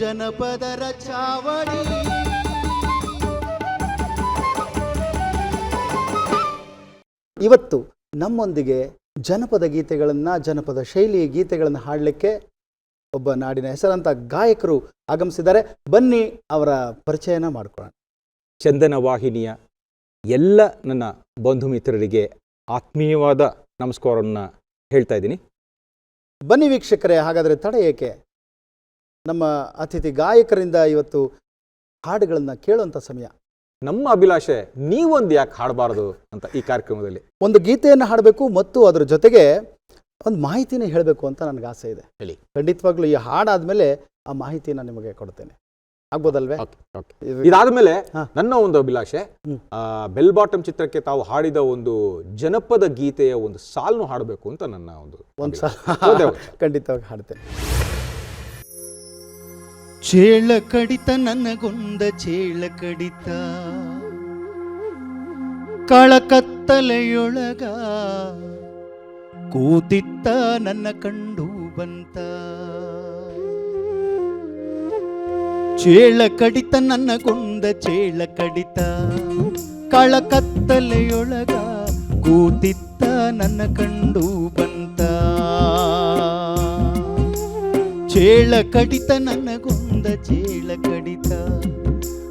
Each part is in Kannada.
ಜನಪದರ ಚಾವಡಿ ಇವತ್ತು ನಮ್ಮೊಂದಿಗೆ ಜನಪದ ಗೀತೆಗಳನ್ನು ಜನಪದ ಶೈಲಿಯ ಗೀತೆಗಳನ್ನು ಹಾಡಲಿಕ್ಕೆ ಒಬ್ಬ ನಾಡಿನ ಹೆಸರಂತ ಗಾಯಕರು ಆಗಮಿಸಿದ್ದಾರೆ. ಬನ್ನಿ ಅವರ ಪರಿಚಯನ ಮಾಡಿಕೊಳ್ಳೋಣ. ಚಂದನ ವಾಹಿನಿಯ ಎಲ್ಲ ನನ್ನ ಬಂಧು ಮಿತ್ರರಿಗೆ ಆತ್ಮೀಯವಾದ ನಮಸ್ಕಾರವನ್ನು ಹೇಳ್ತಾ ಇದ್ದೀನಿ. ಬನ್ನಿ ವೀಕ್ಷಕರೇ ಹಾಗಾದರೆ ತಡ ಏಕೆ? ನಮ್ಮ ಅತಿಥಿ ಗಾಯಕರಿಂದ ಇವತ್ತು ಹಾಡುಗಳನ್ನು ಕೇಳುವಂಥ ಸಮಯ. ನಮ್ಮ ಅಭಿಲಾಷೆ ನೀವೊಂದು ಯಾಕೆ ಹಾಡಬಾರ್ದು ಅಂತ ಈ ಕಾರ್ಯಕ್ರಮದಲ್ಲಿ? ಒಂದು ಗೀತೆಯನ್ನು ಹಾಡಬೇಕು ಮತ್ತು ಅದರ ಜೊತೆಗೆ ಒಂದು ಮಾಹಿತಿನ ಹೇಳಬೇಕು ಅಂತ ನನಗೆ ಆಸೆ ಇದೆ. ಹೇಳಿ. ಖಂಡಿತವಾಗ್ಲೂ ಈ ಹಾಡಾದ್ಮೇಲೆ ಆ ಮಾಹಿತಿನ ನಿಮಗೆ ಕೊಡ್ತೇನೆ. ಆಗ್ಬೋದಲ್ವೇ? ಇದಾದ್ಮೇಲೆ ನನ್ನ ಒಂದು ಅಭಿಲಾಷೆ. ಆ, ಬೆಲ್ ಬಾಟಮ್ ಚಿತ್ರಕ್ಕೆ ತಾವು ಹಾಡಿದ ಒಂದು ಜನಪದ ಗೀತೆಯ ಒಂದು ಸಾಲನ್ನು ಹಾಡಬೇಕು ಅಂತ ನನ್ನ ಒಂದು ಒಂದು ಅಭಿಲಾಷೆ. ಸಲ ಒಂದೇ ಒಂದು ಖಂಡಿತವಾಗಿ ಹಾಡ್ತೇನೆ. ಚೇಳ ಕಡಿತ ನನಗೊಂದ ಚೇಳ ಕಡಿತ. ಕಳಕತ್ತಲೆಯೊಳಗ ಕೂತಿತ್ತ ನನ್ನ ಕಂಡು ಬಂತ. ಚೇಳ ಕಡಿತ ನನಗೊಂದ ಚೇಳ ಕಡಿತ. ಕಳಕತ್ತಲೆಯೊಳಗ ಕೂತಿತ್ತ ನನ್ನ ಕಂಡು ಬಂತ. ಚೇಳ ಕಡಿತ ನನಗೊಂದ ಚೇಳ ಕಡಿತ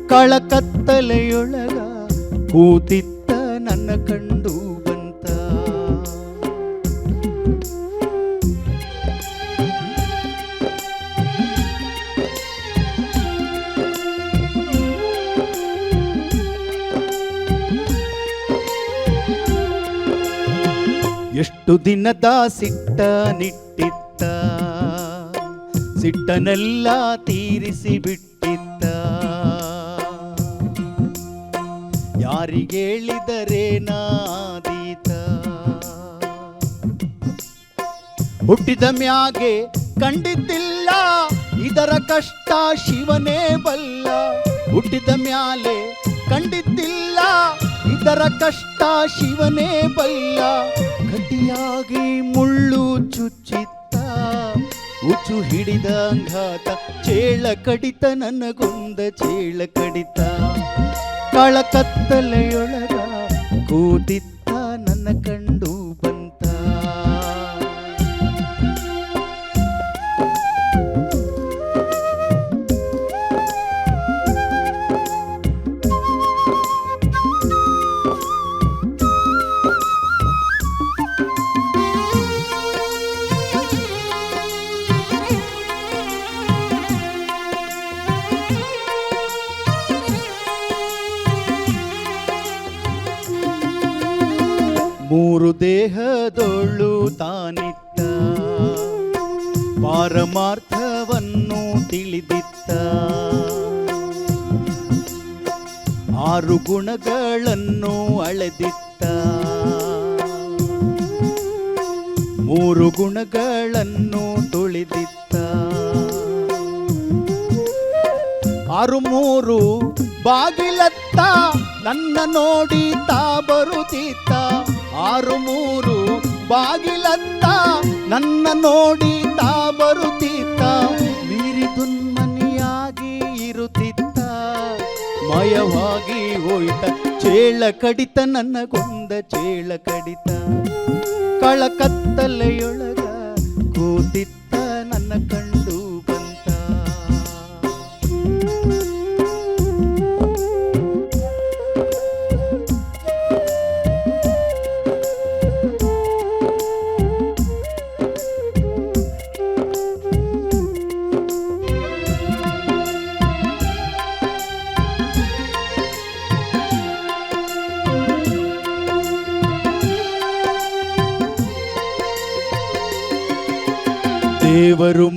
ಕಳಕತ್ತಲೆಯೊಳಗ ಕೂತಿತ್ತ ನನ್ನ ಕಂಡು ಬಂತ. ಎಷ್ಟು ದಿನದ ಸಿಟ್ಟ ನಿಟ್ಟಿತ್ತ ಸಿಟ್ಟನೆಲ್ಲ ತೀರಿಸಿ ಬಿಟ್ಟಿದ್ದ ಯಾರಿಗೇಳಿದರೆ ನಾದೀತ. ಹುಟ್ಟಿದ ಮ್ಯಾಗೆ ಕಂಡಿದ್ದಿಲ್ಲ, ಇದರ ಕಷ್ಟ ಶಿವನೇ ಬಲ್ಲ. ಹುಟ್ಟಿದ ಮ್ಯಾಲೆ ಕಂಡಿದ್ದಿಲ್ಲ, ಇದರ ಕಷ್ಟ ಶಿವನೇ ಬಲ್ಲ. ಗಟ್ಟಿಯಾಗಿ ಮುಳ್ಳು ಚುಚ್ಚಿತ್ತ. ಉಚ್ಚು ಹಿಡಿದ ಅಂಘಾತ ಚೇಳ ಕಡಿತ ನನಗೊಂದ ಚೇಳ ಕಡಿತ. ಕಳಕತ್ತಲೆಯೊಳಗ ಕೂತಿತ್ತ ನನ್ನ ಕಂಡು ಮೂರು ದೇಹದೊಳು ತಾನಿತ್ತ. ಪಾರಮಾರ್ಥವನ್ನು ತಿಳಿದಿತ್ತ. ಆರು ಗುಣಗಳನ್ನು ಅಳೆದಿತ್ತ. ಮೂರು ಗುಣಗಳನ್ನು ತುಳಿದಿತ್ತ. ಆರು ಮೂರು ಬಾಗಿಲತ್ತ ನನ್ನ ನೋಡಿ ತಾ ಬರುತ್ತಿತ್ತ. ಆರು ಮೂರು ಬಾಗಿಲತ್ತ ನನ್ನ ನೋಡಿ ತಾ ಬರುತ್ತಿತ್ತ, ಮೀರಿ ದುನ್ಮನಿಯಾಗಿ ಇರುತ್ತಿತ್ತ. ಮಯವಾಗಿ ಹೋಯ್ತ ಚೇಳ ಕಡಿತ ನನಗೊಂದ ಚೇಳ ಕಡಿತ. ಕಳಕತ್ತಲೆಯೊಳಗ ಕೂತಿತ್ತ ನನ್ನ ಕಂಡು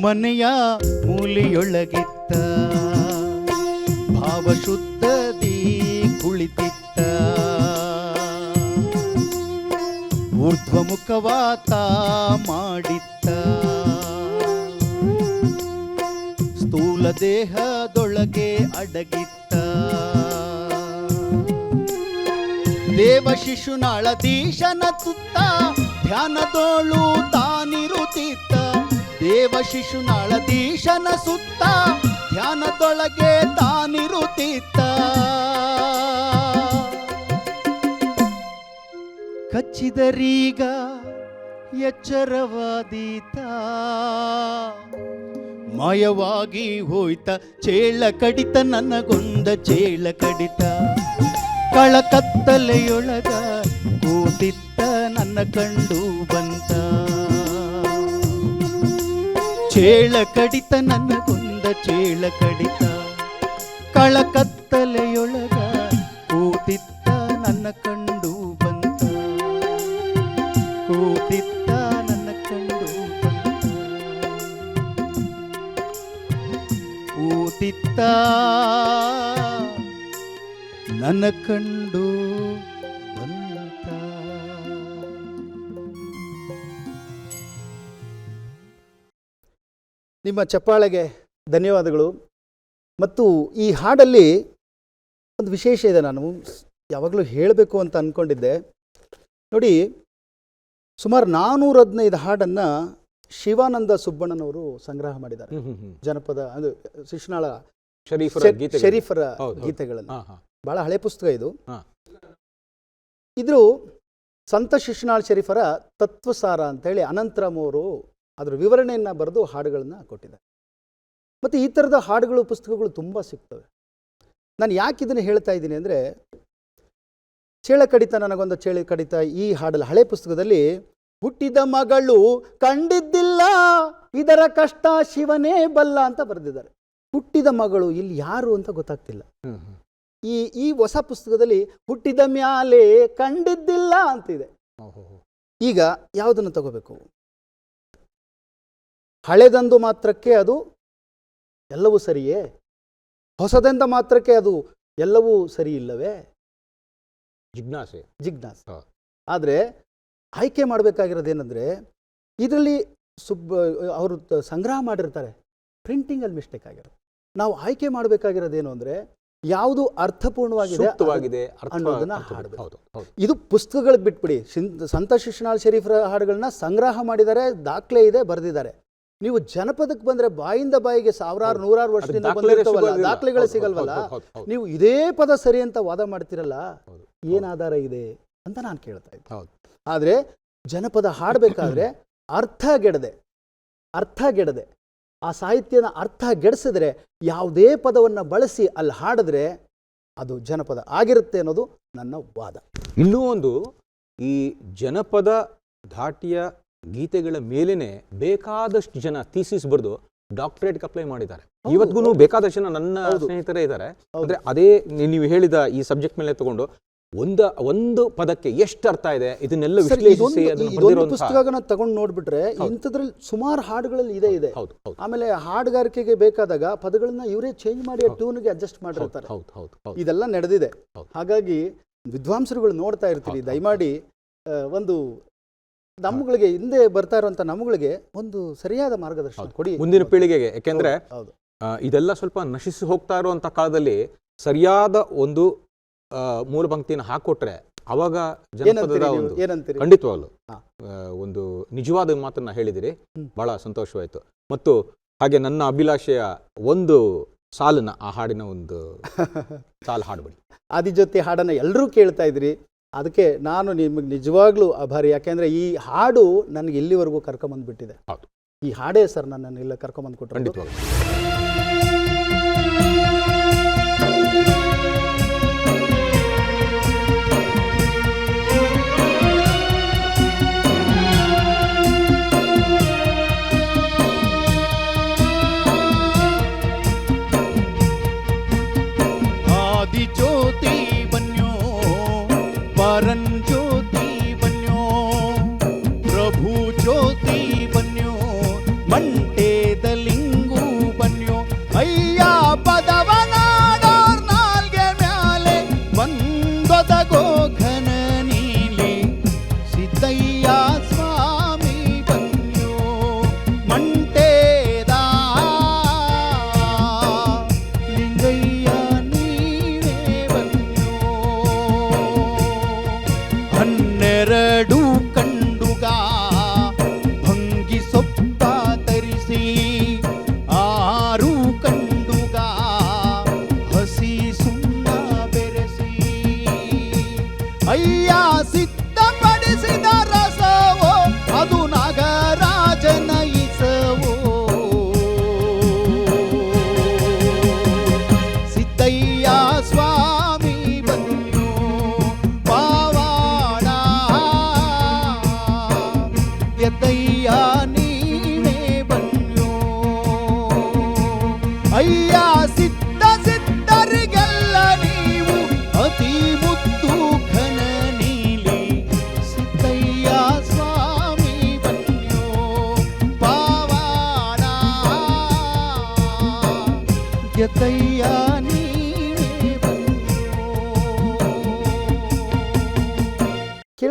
ಮನೆಯ ಮೂಲಿಯೊಳಗಿತ್ತ, ಭಾವಶುದ್ಧದಿ ಕುಳಿತಿತ್ತ. ಊರ್ಧ್ವಮುಖವಾತ ಮಾಡಿತ್ತ. ಸ್ಥೂಲ ದೇಹದೊಳಗೆ ಅಡಗಿತ್ತ. ದೇವ ಶಿಶುನಾಳ ದೀಶನ ತುತ್ತ, ಧ್ಯಾನದೋಳು ತಾನಿರುತ್ತಿತ್ತ ದೇವ ಶಿಶು ದೀಶನ ಸುತ್ತ ಧ್ಯಾನದೊಳಗೆ ತಾನಿರುತ್ತಿತ್ತ. ಕಚ್ಚಿದರೀಗ ಎಚ್ಚರವಾದೀತ. ಮಾಯವಾಗಿ ಹೋಯ್ತ ಚೇಳ ಕಡಿತ ನನಗೊಂದ ಚೇಳ ಕಡಿತ. ಕಳಕತ್ತಲೆಯೊಳಗ ಕೂತಿತ್ತ ನನ್ನ ಕಂಡು ಬಂತ. ಚೇಳ ಕಡಿತ ನನಗೊಂದ ಚೇಳ ಕಡಿತ. ಕಳಕತ್ತಲೆಯೊಳಗ ಕೂತಿತ್ತ ನನ್ನ ಕಂಡು ಬಂತ. ಕೂತಿತ್ತ ನನ್ನ ಕಂಡು ಬಂತ. ಕೂತಿತ್ತ ನನ್ನ ಕಂಡು ನಿಮ್ಮ ಚಪ್ಪಾಳೆಗೆ ಧನ್ಯವಾದಗಳು. ಮತ್ತು ಈ ಹಾಡಲ್ಲಿ ಒಂದು ವಿಶೇಷ ಇದೆ. ನಾನು ಯಾವಾಗಲೂ ಹೇಳಬೇಕು ಅಂತ ಅಂದ್ಕೊಂಡಿದ್ದೆ ನೋಡಿ ಸುಮಾರು ನಾನ್ನೂರ ಹದಿನೈದು ಹಾಡನ್ನು ಶಿವಾನಂದ ಸುಬ್ಬಣ್ಣನವರು ಸಂಗ್ರಹ ಮಾಡಿದ್ದಾರೆ. ಜನಪದ ಅದು ಶಿಶುನಾಳ ಶರೀಫರ. ಗೀತೆಗಳನ್ನು. ಬಹಳ ಹಳೆ ಪುಸ್ತಕ ಇದು. ಇದ್ರು ಇದು ಸಂತ ಶಿಶುನಾಳ ಶರೀಫರ ತತ್ವಸಾರ ಅಂತೇಳಿ ಅನಂತರಾಮ್ ಅವರು ಅದರ ವಿವರಣೆಯನ್ನು ಬರೆದು ಹಾಡುಗಳನ್ನು ಕೊಟ್ಟಿದ್ದಾರೆ. ಮತ್ತು ಈ ಥರದ ಹಾಡುಗಳು ಪುಸ್ತಕಗಳು ತುಂಬ ಸಿಗ್ತವೆ. ನಾನು ಯಾಕೆ ಇದನ್ನು ಹೇಳ್ತಾ ಇದ್ದೀನಿ ಅಂದರೆ ಚೇಳ ಕಡಿತ ನನಗೊಂದು ಚೇಳ ಕಡಿತ ಈ ಹಾಡಲ್ಲಿ ಹಳೆ ಪುಸ್ತಕದಲ್ಲಿ ಹುಟ್ಟಿದ ಮಗಳು ಕಂಡಿದ್ದಿಲ್ಲ ಇದರ ಕಷ್ಟ ಶಿವನೇ ಬಲ್ಲ ಅಂತ ಬರೆದಿದ್ದಾರೆ. ಹುಟ್ಟಿದ ಮಗಳು ಇಲ್ಲಿ ಯಾರು ಅಂತ ಗೊತ್ತಾಗ್ತಿಲ್ಲ. ಈ ಈ ಹೊಸ ಪುಸ್ತಕದಲ್ಲಿ ಹುಟ್ಟಿದ ಮ್ಯಾಲೆ ಕಂಡಿದ್ದಿಲ್ಲ ಅಂತಿದೆ. ಈಗ ಯಾವುದನ್ನು ತಗೋಬೇಕು? ಹಳೆದಂದು ಮಾತ್ರಕ್ಕೆ ಅದು ಎಲ್ಲವೂ ಸರಿಯೇ? ಹೊಸದೆಂದ ಮಾತ್ರಕ್ಕೆ ಅದು ಎಲ್ಲವೂ ಸರಿ ಇಲ್ಲವೇ ಜಿಜ್ಞಾಸೆ. ಜಿಜ್ಞಾಸ. ಆದರೆ ಆಯ್ಕೆ ಮಾಡಬೇಕಾಗಿರೋದೇನೆಂದರೆ ಇದರಲ್ಲಿ ಸುಬ್ ಅವರು ಸಂಗ್ರಹ ಮಾಡಿರ್ತಾರೆ. ಪ್ರಿಂಟಿಂಗಲ್ಲಿ ಮಿಸ್ಟೇಕ್ ಆಗಿರೋದು. ನಾವು ಆಯ್ಕೆ ಮಾಡಬೇಕಾಗಿರೋದೇನು ಅಂದರೆ ಯಾವುದು ಅರ್ಥಪೂರ್ಣವಾಗಿದೆ ಅನ್ನೋದನ್ನ ಹಾಡಬೇಕು. ಇದು ಪುಸ್ತಕಗಳಿಗೆ ಬಿಟ್ಬಿಡಿ. ಸಂತ ಶಿಶುನಾಳ್ ಶರೀಫ್ರ ಹಾಡುಗಳನ್ನ ಸಂಗ್ರಹ ಮಾಡಿದ್ದಾರೆ ದಾಖಲೆ ಇದೆ ಬರೆದಿದ್ದಾರೆ. ನೀವು ಜನಪದಕ್ಕೆ ಬಂದ್ರೆ ಬಾಯಿಂದ ಬಾಯಿಗೆ ಸಾವಿರಾರು. ನೂರಾರು ವರ್ಷದಿಂದ ಬಂದಿರ್ತವಲ್ಲ. ದಾಖಲೆಗಳು ಸಿಗಲ್ವಲ್ಲ. ನೀವು ಇದೇ ಪದ ಸರಿ ಅಂತ ವಾದ ಮಾಡ್ತಿರಲ್ಲ. ಏನ್ ಆಧಾರ ಇದೆ ಅಂತ ನಾನು ಕೇಳ್ತಾ ಇದ್ದೆ ಹೌದು. ಆದ್ರೆ ಜನಪದ ಹಾಡಬೇಕಾದ್ರೆ ಅರ್ಥ ಗೆಡದೆ ಅರ್ಥ ಗೆಡದೆ ಆ ಸಾಹಿತ್ಯನ ಅರ್ಥ ಗೆಡಿಸಿದ್ರೆ ಯಾವುದೇ ಪದವನ್ನು ಬಳಸಿ ಅಲ್ಲಿ ಹಾಡಿದ್ರೆ ಅದು ಜನಪದ ಆಗಿರುತ್ತೆ ಅನ್ನೋದು ನನ್ನ ವಾದ ಇನ್ನೂ ಒಂದು ಈ ಜನಪದ ಧಾಟಿಯ ಗೀತೆಗಳ ಮೇಲೇನೆ ಬೇಕಾದಷ್ಟು ಜನ ಥೀಸಿಸ್ ಬರೆದು ಡಾಕ್ಟರೇಟ್ಗೆ ಅಪ್ಲೈ ಮಾಡಿದ್ದಾರೆ. ಇವತ್ತಿಗೂ ಬೇಕಾದಷ್ಟು ಜನ ನನ್ನ. ಸ್ನೇಹಿತರೇ ಇದ್ದಾರೆ. ಅಂದ್ರೆ ಅದೇ ನೀವು ಹೇಳಿದ ಈ ಸಬ್ಜೆಕ್ಟ್ ಮೇಲೆ ತಗೊಂಡು ಒಂದ ಒಂದು ಪದಕ್ಕೆ ಎಷ್ಟು ಅರ್ಥ ಇದೆ ಇದನ್ನೆಲ್ಲ ವಿಶ್ಲೇಷಿಸಿ ಪುಸ್ತಕನ ತಗೊಂಡು ನೋಡ್ಬಿಟ್ರೆ ಇಂಥದ್ರಲ್ಲಿ ಸುಮಾರು ಹಾಡುಗಳಲ್ಲಿ ಇದೆ ಇದೆ. ಆಮೇಲೆ ಹಾಡುಗಾರಿಕೆಗೆ ಬೇಕಾದಾಗ ಪದಗಳನ್ನ ಇವರೇ ಚೇಂಜ್ ಮಾಡಿ ಟ್ಯೂನ್ಗೆ ಅಡ್ಜಸ್ಟ್ ಮಾಡಿರ್ತಾರೆ. ಇದೆಲ್ಲ ನಡೆದಿದೆ. ಹಾಗಾಗಿ ವಿದ್ವಾಂಸರುಗಳು ನೋಡ್ತಾ ಇರ್ತೀವಿ ದಯಮಾಡಿ ಒಂದು ನಮ್ಮಗಳಿಗೆ ಹಿಂದೆ ಬರ್ತಾ ಇರುವಂತ ನಮ್ಗಳಿಗೆ ಒಂದು ಸರಿಯಾದ ಮಾರ್ಗದರ್ಶನ. ಕೊಡಿ. ಮುಂದಿನ ಪೀಳಿಗೆಗೆ. ಯಾಕೆಂದ್ರೆ ಇದೆಲ್ಲ ಸ್ವಲ್ಪ ನಶಿಸಿ ಹೋಗ್ತಾ ಇರುವಂತ ಕಾಲದಲ್ಲಿ ಸರಿಯಾದ ಒಂದು ಮೂಲ ಪಂಕ್ತಿಯನ್ನು ಹಾಕೊಟ್ರೆ ಅವಾಗ ಜನಪದದ ಒಂದು ಖಂಡಿತವಾಗ್ಲು ಒಂದು ನಿಜವಾದ ಮಾತನ್ನ ಹೇಳಿದಿರಿ. ಬಹಳ ಸಂತೋಷವಾಯಿತು. ಮತ್ತು ಹಾಗೆ ನನ್ನ ಅಭಿಲಾಷೆಯ ಒಂದು ಸಾಲನ್ನ ಆ ಹಾಡಿನ ಒಂದು ಸಾಲು ಹಾಡ್ಬಿಡಿ. ಜೊತೆ ಹಾಡನ್ನ ಎಲ್ಲರೂ ಕೇಳ್ತಾ ಇದ್ರಿ. ಅದಕ್ಕೆ ನಾನು ನಿಮಗೆ ನಿಜವಾಗ್ಲೂ ಆಭಾರಿ ಯಾಕೆಂದ್ರೆ ಈ ಹಾಡು ನನಗೆ ಇಲ್ಲಿವರೆಗೂ ಕರ್ಕೊಂಬಂದ್ಬಿಟ್ಟಿದೆ. ಈ ಹಾಡೇ ಸರ್ ನನ್ನನ್ನು ಇಲ್ಲ ಕರ್ಕೊಂಬಂದು ಕೊಟ್ಟರು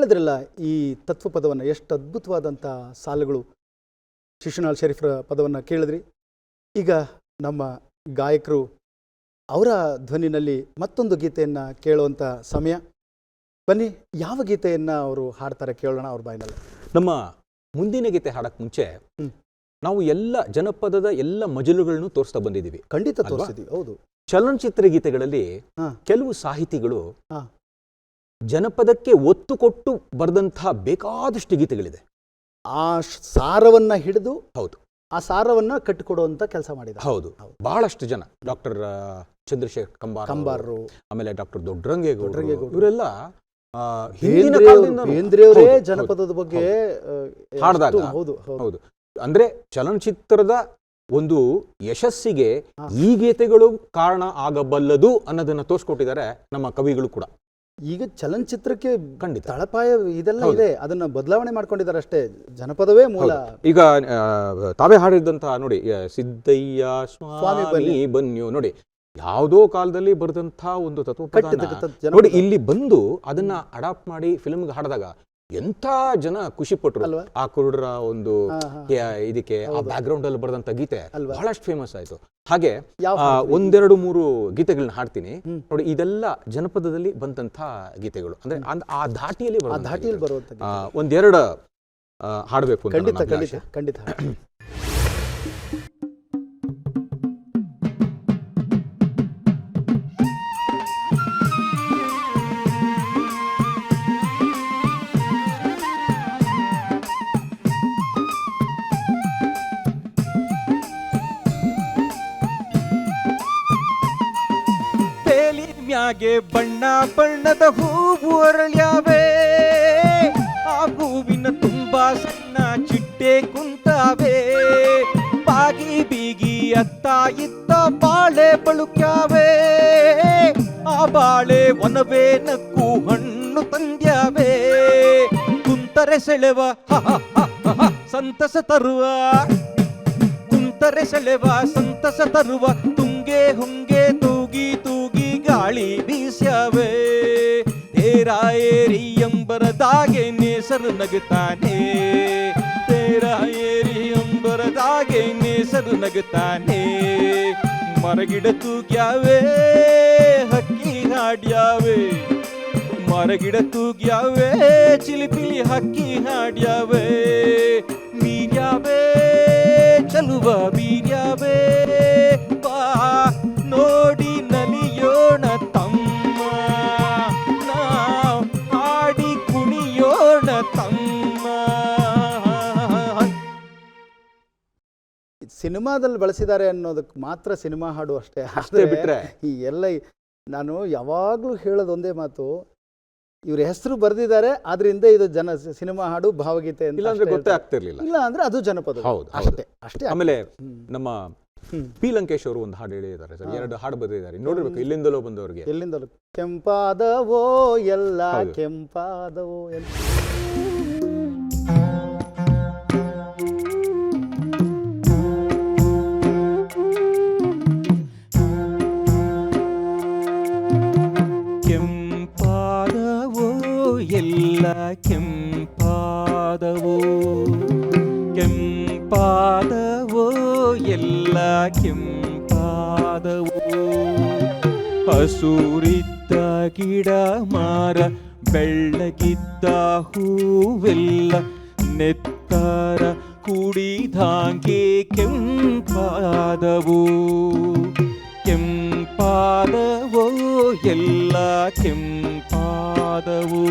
ಕೇಳಿದ್ರಲ್ಲ ಈ ತತ್ವ ಪದವನ್ನು ಎಷ್ಟು ಅದ್ಭುತವಾದಂಥ ಸಾಲುಗಳು ಶಿಶುನಾಲ್ ಶರೀಫ್ರ ಪದವನ್ನು ಕೇಳಿದ್ರಿ ಈಗ ನಮ್ಮ ಗಾಯಕರು ಅವರ ಧ್ವನಿನಲ್ಲಿ ಮತ್ತೊಂದು ಗೀತೆಯನ್ನು ಕೇಳುವಂಥ ಸಮಯ ಬನ್ನಿ ಯಾವ ಗೀತೆಯನ್ನು ಅವರು ಹಾಡ್ತಾರೆ ಕೇಳೋಣ ಅವ್ರ ಬಾಯಿನಲ್ಲಿ ನಮ್ಮ ಮುಂದಿನ ಗೀತೆ ಹಾಡಕ್ಕೆ ಮುಂಚೆ. ನಾವು ಎಲ್ಲ ಜನಪದದ ಎಲ್ಲ ಮಜಲುಗಳನ್ನು ತೋರಿಸ್ತಾ ಬಂದಿದ್ದೀವಿ ಖಂಡಿತ? ತೋರಿಸಿದ್ದೀವಿ ಹೌದು ಚಲನಚಿತ್ರ ಗೀತೆಗಳಲ್ಲಿ. ಕೆಲವು ಸಾಹಿತಿಗಳು. ಜನಪದಕ್ಕೆ ಒತ್ತು ಕೊಟ್ಟು ಬರೆದಂತಹ ಬೇಕಾದಷ್ಟು ಗೀತೆಗಳಿದೆ. ಆ ಸಾರವನ್ನು ಹಿಡಿದು ಹೌದು. ಆ ಸಾರವನ್ನ ಕಟ್ಟಿಕೊಡುವಂತ ಕೆಲಸ ಮಾಡಿದ ಹೌದು. ಬಹಳಷ್ಟು ಜನ ಡಾಕ್ಟರ್ ಚಂದ್ರಶೇಖರ್ ಕಂಬಾರ್ ಕಂಬಾರರು ಆಮೇಲೆ ಡಾಕ್ಟರ್ ದೊಡ್ಡರಂಗೇಗೌಡ. ಇವರೆಲ್ಲ ಬೇಂದ್ರೆಯವ್ರು-. ಜನಪದದ ಬಗ್ಗೆ ಹಾಡ್ದಾಗ ಹೌದು ಹೌದು. ಹೌದು. ಅಂದ್ರೆ ಚಲನಚಿತ್ರದ ಒಂದು ಯಶಸ್ಸಿಗೆ ಈ ಗೀತೆಗಳು ಕಾರಣ ಆಗಬಲ್ಲದು ಅನ್ನೋದನ್ನ ತೋರಿಸ್ಕೊಟ್ಟಿದ್ದಾರೆ ನಮ್ಮ ಕವಿಗಳು ಕೂಡ. ಈಗ ಚಲನಚಿತ್ರಕ್ಕೆ ಖಂಡಿತ. ತಳಪಾಯ ಇದೆಲ್ಲ ಇದೆ. ಅದನ್ನ ಬದಲಾವಣೆ ಮಾಡ್ಕೊಂಡಿದ್ದಾರೆ ಅಷ್ಟೇ. ಜನಪದವೇ ಮೂಲ. ಈಗ ತಾವೇ ಹಾಡಿದಂತಹ ನೋಡಿ ಸಿದ್ದಯ್ಯ ಸ್ವಾಮಿ ಬನ್ನಿ ಬನ್ನಿ. ಬನ್ಯೋ ನೋಡಿ ಯಾವುದೋ ಕಾಲದಲ್ಲಿ ಬರೆದಂತಹ ಒಂದು ಕಟ್ಟಿದ ನೋಡಿ ಇಲ್ಲಿ ಬಂದು ಅದನ್ನ ಅಡಾಪ್ಟ್ ಮಾಡಿ ಫಿಲ್ಮ್ಗೆ ಹಾಡಿದಾಗ ಎಂಥ ಜನ ಖುಷಿ ಪಟ್ರು? ಆ ಕುರುಡರ ಒಂದು ಇದಕ್ಕೆ ಆ. ಬ್ಯಾಕ್ ಗ್ರೌಂಡ್ ಅಲ್ಲಿ ಬರೆದಂತ ಗೀತೆ? ಬಹಳಷ್ಟು ಫೇಮಸ್ ಆಯ್ತು ಹಾಗೆ? ಒಂದೆರಡು ಮೂರು ಗೀತೆಗಳನ್ನ ಹಾಡ್ತೀನಿ ನೋಡಿ ಇದೆಲ್ಲ ಜನಪದದಲ್ಲಿ ಬಂದಂತ ಗೀತೆಗಳು ಅಂದ್ರೆ ಅಂದ್- ಆ ಧಾಟಿಯಲ್ಲಿ ಧಾಟಿಯಲ್ಲಿ. ಬರುವಂತ ಒಂದೆರಡು ಹಾಡಬೇಕು ಹಾಡ್ಬೇಕು ಅಂತ ಖಂಡಿತ ಖಂಡಿತ ಮ್ಯಾಗೆ ಬಣ್ಣ ಬಣ್ಣದ ಹೂವು ಅರಳ್ಯಾವೆ. ಆ ಹೂವಿನ ತುಂಬಾ ಸಣ್ಣ ಚಿಟ್ಟೆ ಕುಂತಾವೆ. ಬಾಗಿ ಬೀಗಿ ಅತ್ತ ಇತ್ತ ಬಾಳೆ ಬಳುಕ್ಯಾವೆ. ಆ ಬಾಳೆ ಒನವೇ ನಕ್ಕು ಹಣ್ಣು ತಂದ್ಯಾವೆ. ಕುಂತರೆ ಸೆಳೆವ ಸಂತಸ ತರುವ. ಕುಂತರೆ ಸೆಳೆವ, ಸಂತಸ ತರುವ. ತುಂಗೆ, ಹುಂಗೆ, ತೂಗಿ ತೂಗಿ. ಗಾಳಿ ಬೀಸ್ಯಾವೆ. ತೇರಾಯೇರಿ ಎಂಬರದಾಗೆ ನೇಸರು ನಗುತ್ತಾನೆ. ತೇರಾಯೇರಿ ಎಂಬರದಾಗೆ ನೇಸರು ನಗುತ್ತಾನೆ. ಮರಗಿಡ ತೂಗ್ಯಾವೆ ಹಕ್ಕಿ ಹಾಡ್ಯಾವೆ. ಮರಗಿಡ ತೂಗ್ಯಾವೆ ಚಿಲಿಪಿಲಿ ಹಕ್ಕಿ ಹಾಡ್ಯಾವೆ. ಬೀರ್ಯಾವೆ ಚಲುವ ಬೀರ್ಯಾವೆ ಬಾ, ನೋಡಿ ಸಿನಿಮಾದಲ್ಲಿ ಬಳಸಿದ್ದಾರೆ ಅನ್ನೋದಕ್ಕೆ ಮಾತ್ರ ಸಿನಿಮಾ ಹಾಡು ಅಷ್ಟೇ. ಅಷ್ಟೇ ಬಿಟ್ಟರೆ ಈ ಎಲ್ಲ ನಾನು ಯಾವಾಗಲೂ ಹೇಳೋದು ಒಂದೇ ಮಾತು ಇವ್ರ ಹೆಸರು ಬರೆದಿದ್ದಾರೆ ಆದ್ರಿಂದ ಇದು ಜನ ಸಿನಿಮಾ ಹಾಡು ಭಾವಗೀತೆ ಇಲ್ಲಾಂದ್ರೆ ಗೊತ್ತೇ ಆಗ್ತಿರ್ಲಿಲ್ಲ. ಇಲ್ಲ ಅಂದ್ರೆ ಅದು ಜನಪದ. ಹೌದು. ಅಷ್ಟೇ ಅಷ್ಟೇ ಆಮೇಲೆ ನಮ್ಮ. ಪಿ ಲಂಕೇಶ್ ಅವರು ಒಂದು ಹಾಡು ಹೇಳಿದ್ದಾರೆ ಸರ್. ಎರಡು ಹಾಡು ಬರೆದಿದ್ದಾರೆ. ನೋಡಿರ್ಬೇಕು ಇಲ್ಲಿಂದಲೋ ಬಂದವರಿಗೆ. ಎಲ್ಲಿಂದಲೋ? ಕೆಂಪಾದವೋ ಎಲ್ಲ. ಕೆಂಪಾದವೋ ಎಲ್ಲ. ಎಲ್ಲ ಕೆಂಪಾದವೋ ಹಸೂರಿದ್ದ ಗಿಡ ಮಾರ ಬೆಳ್ಳಗಿದ್ದ ಹೂವೆಲ್ಲ ನೆತ್ತರ ಕುಡಿದಾಂಗೆ ಕೆಂಪಾದವು ಕೆಂಪಾದವೋ ಎಲ್ಲ ಕೆಂಪಾದವೋ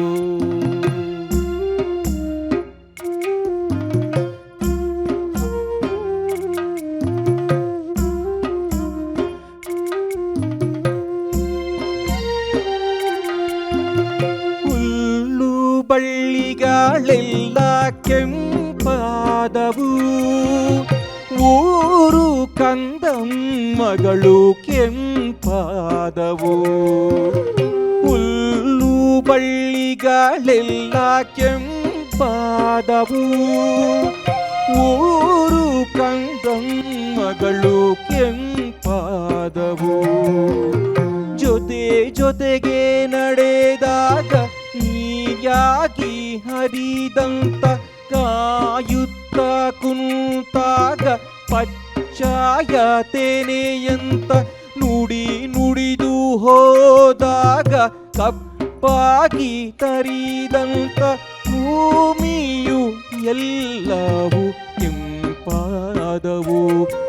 ಹರಿದಂತ ಕಾಯುತ್ತ ಕುಂತಾಗ ಪಚ್ಚಾಯತೇನೆಯಂತ ನುಡಿ ನುಡಿದು ಹೋದಾಗ ಕಪ್ಪಾಗಿ ತರಿದಂತ ಭೂಮಿಯು ಎಲ್ಲವೂ ಕೆಂಪಾದವು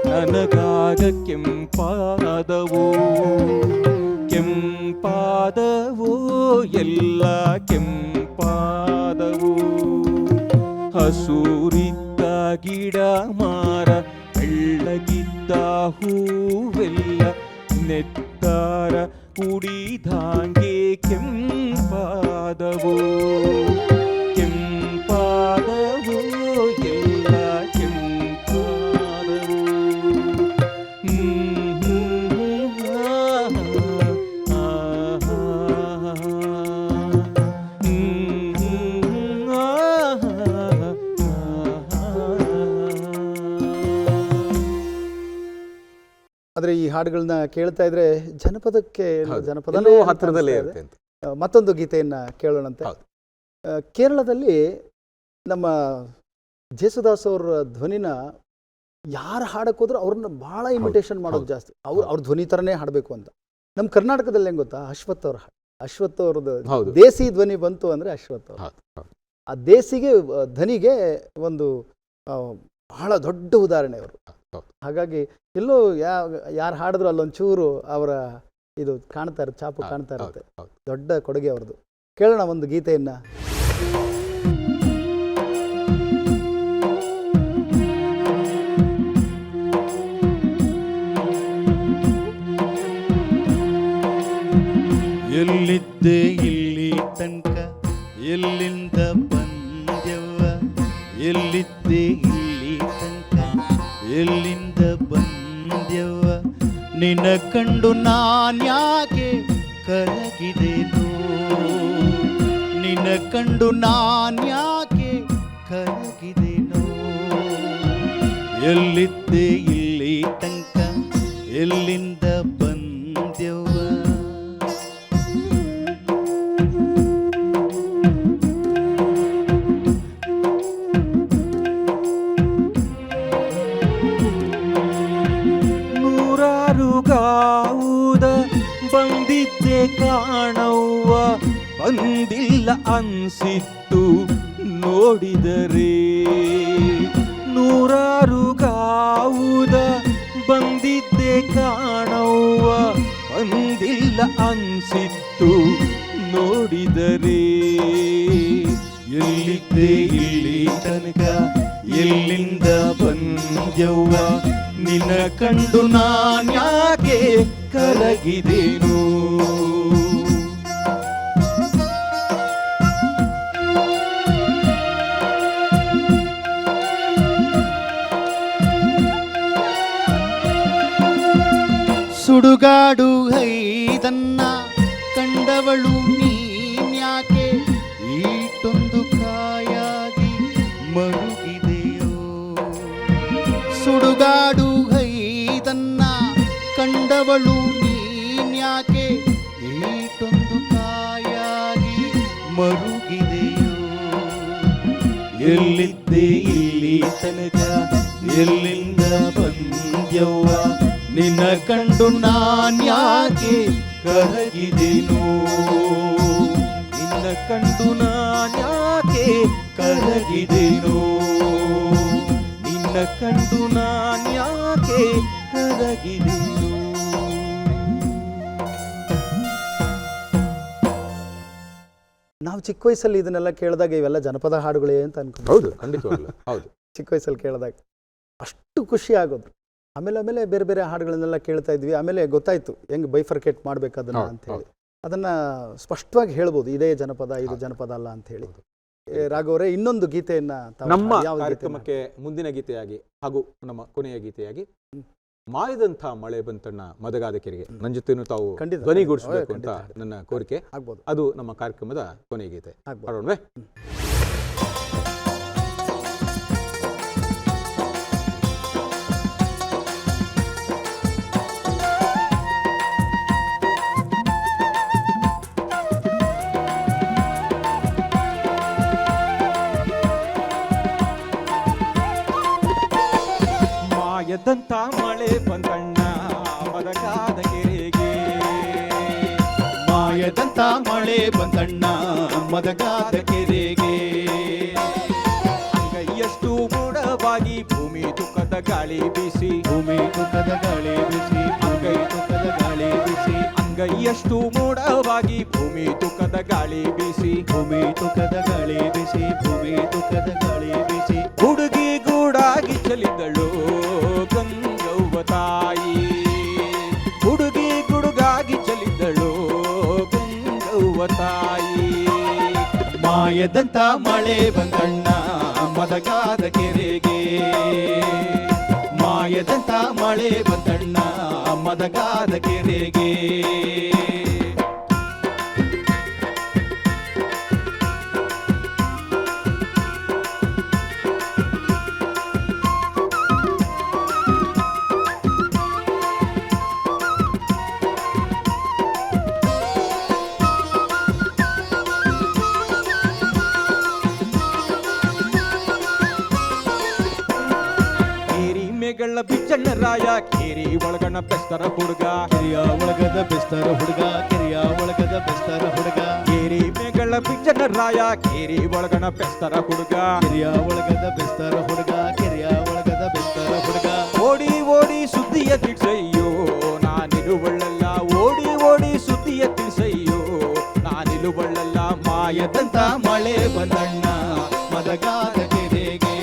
ನನಗಾಗ ಕೆಂಪಾದವು. ಕೆಂಪಾದವು, ಎಲ್ಲ ಕೆಂಪಾದವು ಹಸೂರಿದ್ದ ಗಿಡ ಮಾರ ಬೆಳ್ಳಗಿದ್ದ ಹೂವೆಲ್ಲ ನೆತ್ತಾರ ಕುಡಿದಾಂಗೆ ಕೆಂಪಾದವು ಆದರೆ ಈ ಹಾಡುಗಳನ್ನ ಕೇಳ್ತಾ ಇದ್ರೆ ಜನಪದಕ್ಕೆ. ಜನಪದ ಹತ್ತಿರದಲ್ಲೇ ಇರುತ್ತೆ ಮತ್ತೊಂದು ಗೀತೆಯನ್ನ ಕೇಳೋಣಂತೆ. ಕೇರಳದಲ್ಲಿ ನಮ್ಮ ಜೇಸುದಾಸ್ ಅವರ ಧ್ವನಿನ ಯಾರು ಹಾಡಕ್ಕೋದ್ರೂ ಅವ್ರನ್ನ ಬಹಳ ಇಮಿಟೇಷನ್ ಮಾಡೋದು ಜಾಸ್ತಿ. ಅವ್ರು ಅವ್ರ ಧ್ವನಿ ಥರನೇ ಹಾಡಬೇಕು ಅಂತ. ನಮ್ಮ ಕರ್ನಾಟಕದಲ್ಲಿ ಹೆಂಗ್ ಗೊತ್ತಾ? ಅಶ್ವಥ್ ಅವ್ರ ಹಾಡು. ಅಶ್ವಥ್ ಅವ್ರದ್ದು ದೇಸಿ ಧ್ವನಿ ಬಂತು ಅಂದ್ರೆ ಅಶ್ವಥ್ ಅವ್ರು. ಆ ದೇಸಿಗೆ ಧ್ವನಿಗೆ ಒಂದು ಬಹಳ ದೊಡ್ಡ ಉದಾಹರಣೆ ಅವರು. ಹಾಗಾಗಿ ಎಲ್ಲೋ ಯಾವ ಯಾರು ಹಾಡಿದ್ರು ಅಲ್ಲೊಂಚೂರು ಅವರ ಇದು ಕಾಣ್ತಾ ಇರುತ್ತೆ ಚಾಪು ಕಾಣ್ತಾ ಇರುತ್ತೆ. ದೊಡ್ಡ ಕೊಡುಗೆ ಅವ್ರದ್ದು ಕೇಳೋಣ ಒಂದು ಗೀತೆಯನ್ನ. ಎಲ್ಲಿದ್ದೆ ಇಲ್ಲಿ ತನಕ ಎಲ್ಲಿಂದ ನಿನ್ನ ಕಂಡು ನಾನ್ಯಾಕೆ ಕಲಗಿದೆನು ನಿನ್ನ ಕಂಡು ನಾನ್ಯಾಕೆ ಕಲಗಿದೆನು ಎಲ್ಲಿದ್ದೆ ಇಲ್ಲಿ ತಂಕ ಎಲ್ಲಿಂದ ಬಂದಿದ್ದೆ ಕಾಣವ್ವ, ಬಂದಿಲ್ಲ ಅನ್ಸಿತ್ತು ನೋಡಿದರೆ. ನೂರಾರು ಗಾವುದ ಬಂದಿದ್ದೆ ಕಾಣವ್ವ, ಬಂದಿಲ್ಲ ಅನ್ಸಿತ್ತು ನೋಡಿದರೆ. ಎಲ್ಲಿದ್ದೆ ಇಲ್ಲಿ ತನಕ, ಎಲ್ಲಿಂದ ಬಂದ್ಯವ್ವ, ನಿನ್ನ ಕಂಡು ನಾನ್ಯಾಕೆ ಕರಗಿದೆನು ಸುಡುಗಾಡು ಹೈದನ್ನ ಕಂಡವಳು ನೀನ್ಯಾಕೆ ಈಟೊಂದು ಕಾಯಾಗಿ ಮರುಗಿದೆಯೋ ಸುಡುಗಾಡು ಹೈದನ್ನ ಕಂಡವಳು ಮರುಗಿದೆಯೋ? ಎಲ್ಲಿದ್ದೆ ಇಲ್ಲಿ ತನಕ ಎಲ್ಲಿಂದ ಬಂದ್ಯವ್ವ? ನಿನ್ನ ಕಂಡು ನಾನ್ಯಾಕೆ ಕರಗಿದೆನೋ? ನಿನ್ನ ಕಂಡು ನಾನ್ಯಾಕೆ ಕರಗಿದೆನೋ? ನಿನ್ನ ಕಂಡು ನಾನ್ಯಾಕೆ ಕರಗಿದೆನು? ನಾವು ಚಿಕ್ಕ ವಯಸ್ಸಲ್ಲಿ ಇದನ್ನೆಲ್ಲ ಕೇಳಿದಾಗ ಇವೆಲ್ಲ ಜನಪದ ಹಾಡುಗಳೇ ಅಂತ ಅನ್ಕೊಂಡು ಹೌದು ಖಂಡಿತವಾಗ್ಲು. ಹೌದು. ಚಿಕ್ಕ ವಯಸ್ಸಲ್ಲಿ ಕೇಳಿದಾಗ ಅಷ್ಟು ಖುಷಿ ಆಗೋದು. ಆಮೇಲೆ ಆಮೇಲೆ ಬೇರೆ ಬೇರೆ ಹಾಡುಗಳನ್ನೆಲ್ಲ ಕೇಳ್ತಾ ಇದ್ವಿ. ಆಮೇಲೆ ಗೊತ್ತಾಯ್ತು ಹೆಂಗ್ ಬೈಫರ್ಕೇಟ್ ಮಾಡ್ಬೇಕು ಅದನ್ನ ಅಂತ ಹೇಳಿ. ಅದನ್ನ ಸ್ಪಷ್ಟವಾಗಿ ಹೇಳ್ಬೋದು ಇದೇ ಜನಪದ ಇದು ಜನಪದ ಅಲ್ಲ ಅಂತ ಹೇಳಿ. ರಾಘವರೇ ಇನ್ನೊಂದು ಗೀತೆಯನ್ನ ನಮ್ಮ? ಕಾರ್ಯಕ್ರಮಕ್ಕೆ ಮುಂದಿನ ಗೀತೆಯಾಗಿ ಹಾಗೂ ನಮ್ಮ ಕೊನೆಯ ಗೀತೆಯಾಗಿ ಮಾಯದಂಥ ಮಳೆ ಬಂತಣ್ಣ ಮದಗಾದ ಕೆರೆಗೆ ನನ್ನ ಜೊತೆನೂ ತಾವು ಧ್ವನಿಗೂಡಿಸಬೇಕು ಅಂತ ನನ್ನ ಕೋರಿಕೆ. ಅದು ನಮ್ಮ ಕಾರ್ಯಕ್ರಮದ ಕೊನೆಗೀತೆ. ಮಾಡೋಣವೇ? ಮಾಯದಂತ ಮಳೆ ಬಂದಣ್ಣ ಮದಗಾದ ಕೆರೆಗೆ. ಮಾಯದಂತ ಮಳೆ ಬಂದಣ್ಣ ಮದಗಾದ ಕೆರೆಗೆ. ಅಂಗೈಯಷ್ಟು ಗೂಢವಾಗಿ ಭೂಮಿ ತುಕದ ಗಾಳಿ ಬಿಸಿ. ಭೂಮಿ ತುಕದ ಗಾಳಿ ಬಿಸಿ ಅಂಗೈ ತುಕದ ಗಾಳಿ ಬಿಸಿ. ಅಂಗೈಯಷ್ಟು ಮೂಡವಾಗಿ ಭೂಮಿ ತುಕದ ಗಾಳಿ ಬಿಸಿ. ಭೂಮಿ ತುಕದ ಗಾಳಿ ಬಿಸಿ ಭೂಮಿ ತುಕದ ಗಾಳಿ ಮಾಯದಂತ ಮಳೆ ಬಂದಣ್ಣ ಮದಗಾದ ಕೆರೆಗೆ. ಮಾಯದಂತ ಮಳೆ ಬಂದಣ್ಣ ಮದಗಾದ ಕೆರೆಗೆ. ಬೆಸ್ತರ ಹುಡುಗ, ಕೆರೆಯ ಒಳಗದ ಬೆಸ್ತರ ಹುಡುಗ, ಕೆರೆಯ ಒಳಗದ ಬೆಸ್ತರ ಹುಡುಗ. ಕೇರಿ ಮೇಗಳ ಬಿಚ್ಚಣ್ಣ ರಾಯ ಕೇರಿ ಒಳಗಣ ಬೆಸ್ತರ ಹುಡುಗ. ಕೆರೆಯ ಒಳಗದ ಬೆಸ್ತರ ಹುಡುಗ, ಕೆರೆಯ ಒಳಗದ ಬೆಸ್ತರ ಹುಡುಗ. ಓಡಿ ಓಡಿ ಸುದ್ದಿಯ ತಿಳಿಸಯ್ಯೋ ನಾನಿರುವಳ್ಳಲ್ಲ ಓಡಿ ಓಡಿ ಸುದ್ದಿಯ ತಿಳಿಸಯ್ಯೋ ನಾನಿರುವಳ್ಳಲ್ಲ ಮಾಯದ ಮಾಯದಂತ ಮಳೆ ಬಂದಣ್ಣ, ಮದಗಾದ ಕೆರೆಗೆ.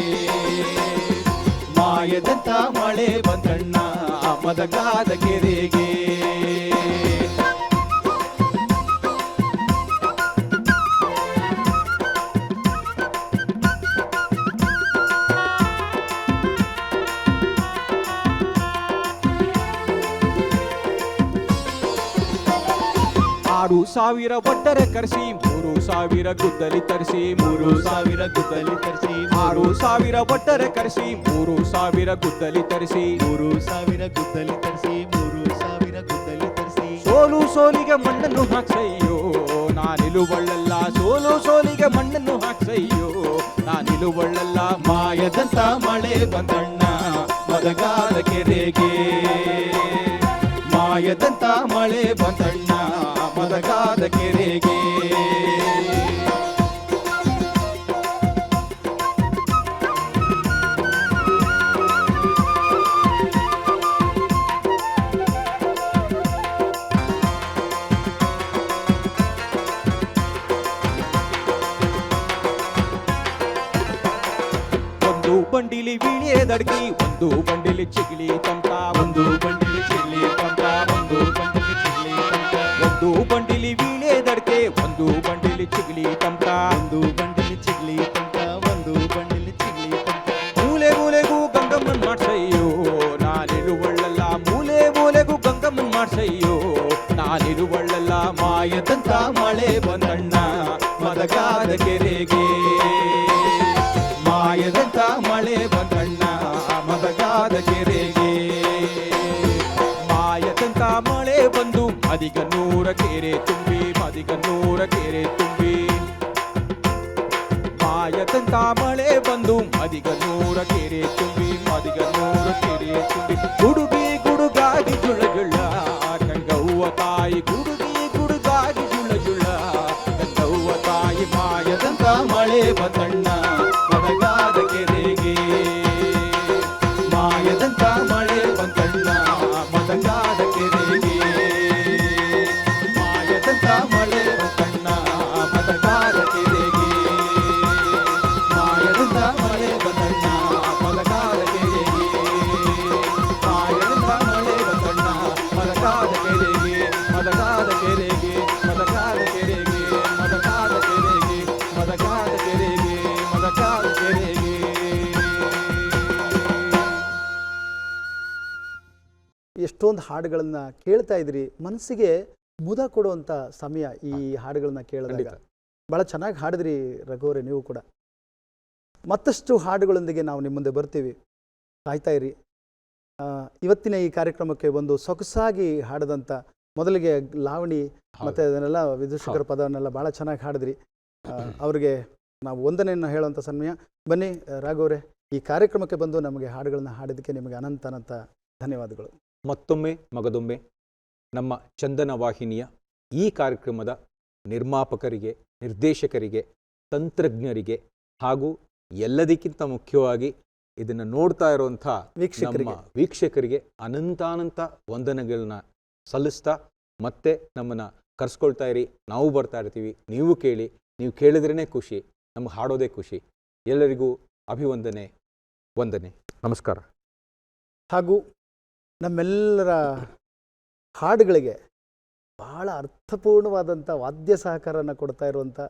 ಮಾಯದಂತ ಮಳೆ ಬಂದಣ್ಣ ಮದಗಾದ ಕೆರೆಗೆ ಸಾವಿರ ಬಟ್ಟರೆ ಕರೆಸಿ, ಮೂರು ಸಾವಿರ ಗುದ್ದಲಿ ತರಿಸಿ, ಮೂರು ಸಾವಿರ ಗುದ್ದಲಿ ತರಿಸಿ, ಆರು ಸಾವಿರ ಒಟ್ಟರೆ ಕರೆಸಿ, ಮೂರು ಸಾವಿರ ಗುದ್ದಲಿ ತರಿಸಿ, ಮೂರು ಸಾವಿರ ಗುದ್ದಲಿ ತರಿಸಿ, ಮೂರು ಸಾವಿರ ಗುದ್ದಲಿ ತರಿಸಿ. ಸೋಲು ಸೋಲಿಗೆ ಮಣ್ಣನ್ನು ಹಾಕ್ಸಯ್ಯೋ ನಾನಿಲುವಳ್ಳಲ್ಲ ಸೋಲು ಸೋಲಿಗೆ ಮಣ್ಣನ್ನು ಹಾಕ್ಸಯ್ಯೋ ನಾನಿಲುವಳ್ಳಲ್ಲ ಮಾಯದಂತ ಮಳೆ ಬಂದಣ್ಣ, ಮದಗಾದ ಕೆರೆಗೆ. ಮಾಯದಂತ ಮಳೆ ಬಂದಣ್ಣ ಮದಗಾದ ಕೆರೆಗೆ ಒಂದು ಬಂಡಿಲಿ ವಿಳಿಯದಡ್ಗಿ ಒಂದು ಬಂಡಿಲಿ ಚಿಗಿಲಿ ತಂತ ಒಂದು ಬಂಡಿಲಿ ಚಿಲ್ಲಿ ಮದಗಾದ ಕೆರೆಗೆ ಮಾಯದಂತ ಮಳೆ ಬಂದಣ್ಣ ಮದಗಾದ ಕೆರೆಗೆ ಮಾಯದಂತ ಮಳೆ ಬಂದು ಮದಿಗ ನೂರ ಕೆರೆ ತುಂಬಿ ಮದಿಗ ನೂರ ಕೆರೆ ತುಂಬಿ. ಮಾಯದಂತ ಮಳೆ ಬಂದು ಮದಿಗ ನೂರ ಕೆರೆ ತುಂಬಿ. ಎಷ್ಟೊಂದು ಹಾಡುಗಳನ್ನು ಕೇಳ್ತಾ ಇದ್ರಿ ಮನಸ್ಸಿಗೆ ಮುದ ಕೊಡುವಂತ ಸಮಯ ಈ ಹಾಡುಗಳನ್ನ ಕೇಳಿದಾಗ. ಬಹಳ ಭಾಳ ಚೆನ್ನಾಗಿ ಹಾಡಿದ್ರಿ ರಘುವರೇ ನೀವು ಕೂಡ. ಮತ್ತಷ್ಟು ಹಾಡುಗಳೊಂದಿಗೆ ನಾವು ನಿಮ್ಮ ಮುಂದೆ ಬರ್ತೀವಿ. ಕಾಯ್ತಾ ಇರಿ. ಇವತ್ತಿನ ಈ ಕಾರ್ಯಕ್ರಮಕ್ಕೆ ಒಂದು ಸೊಗಸಾಗಿ ಹಾಡದಂತ ಮೊದಲಿಗೆ ಲಾವಣಿ ಮತ್ತೆ ಅದನ್ನೆಲ್ಲ ವಿದೂಷಕರ ಪದವನ್ನೆಲ್ಲ ಭಾಳ ಚೆನ್ನಾಗಿ ಹಾಡಿದ್ರಿ. ಅವ್ರಿಗೆ ನಾವು ವಂದನೆಯನ್ನು ಹೇಳುವಂಥ ಸಮಯ. ಬನ್ನಿ ರಾಘವರೇ ಈ ಕಾರ್ಯಕ್ರಮಕ್ಕೆ ಬಂದು ನಮಗೆ ಹಾಡುಗಳನ್ನ ಹಾಡಿದ್ದಕ್ಕೆ ನಿಮಗೆ ಅನಂತ ಅನಂತ ಧನ್ಯವಾದಗಳು. ಮತ್ತೊಮ್ಮೆ ಮಗದೊಮ್ಮೆ ನಮ್ಮ ಚಂದನ ವಾಹಿನಿಯ ಈ ಕಾರ್ಯಕ್ರಮದ ನಿರ್ಮಾಪಕರಿಗೆ ನಿರ್ದೇಶಕರಿಗೆ ತಂತ್ರಜ್ಞರಿಗೆ ಹಾಗೂ ಎಲ್ಲದಕ್ಕಿಂತ ಮುಖ್ಯವಾಗಿ ಇದನ್ನು ನೋಡ್ತಾ ಇರುವಂಥ ನಮ್ಮ ವೀಕ್ಷಕರಿಗೆ ವೀಕ್ಷಕರಿಗೆ ಅನಂತಾನಂತ ವಂದನೆಗಳನ್ನ ಸಲ್ಲಿಸ್ತಾ ಮತ್ತೆ ನಮ್ಮನ್ನು ಕರ್ಸ್ಕೊಳ್ತಾ ಇರಿ. ನಾವು ಬರ್ತಾ ಇರ್ತೀವಿ. ನೀವು ಕೇಳಿ. ನೀವು ಕೇಳಿದ್ರೇ ಖುಷಿ. ನಮ್ಗೆ ಹಾಡೋದೇ ಖುಷಿ. ಎಲ್ಲರಿಗೂ ಅಭಿವಂದನೆ ವಂದನೆ. ನಮಸ್ಕಾರ. ಹಾಗೂ ನಮ್ಮೆಲ್ಲರ ಹಾಡುಗಳಿಗೆ ಬಹಳ ಅರ್ಥಪೂರ್ಣವಾದಂಥ ವಾದ್ಯ ಸಹಕಾರನ ಕೊಡ್ತಾ ಇರುವಂಥ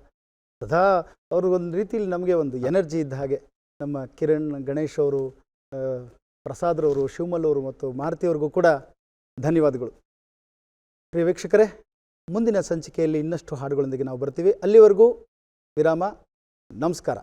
ಸದಾ ಅವರು ಒಂದು ರೀತಿಯಲ್ಲಿ ನಮಗೆ ಒಂದು ಎನರ್ಜಿ ಇದ್ದ ಹಾಗೆ ನಮ್ಮ ಕಿರಣ್ ಗಣೇಶ್ ಅವರು ಪ್ರಸಾದ್ರವರು ಶಿವಮಲ್ಲವರು ಮತ್ತು ಮಾರುತಿಯವ್ರಿಗೂ ಕೂಡ ಧನ್ಯವಾದಗಳು. ಪ್ರಿಯ ವೀಕ್ಷಕರೇ, ಮುಂದಿನ ಸಂಚಿಕೆಯಲ್ಲಿ ಇನ್ನಷ್ಟು ಹಾಡುಗಳೊಂದಿಗೆ ನಾವು ಬರ್ತೀವಿ. ಅಲ್ಲಿವರೆಗೂ ವಿರಾಮ, ನಮಸ್ಕಾರ.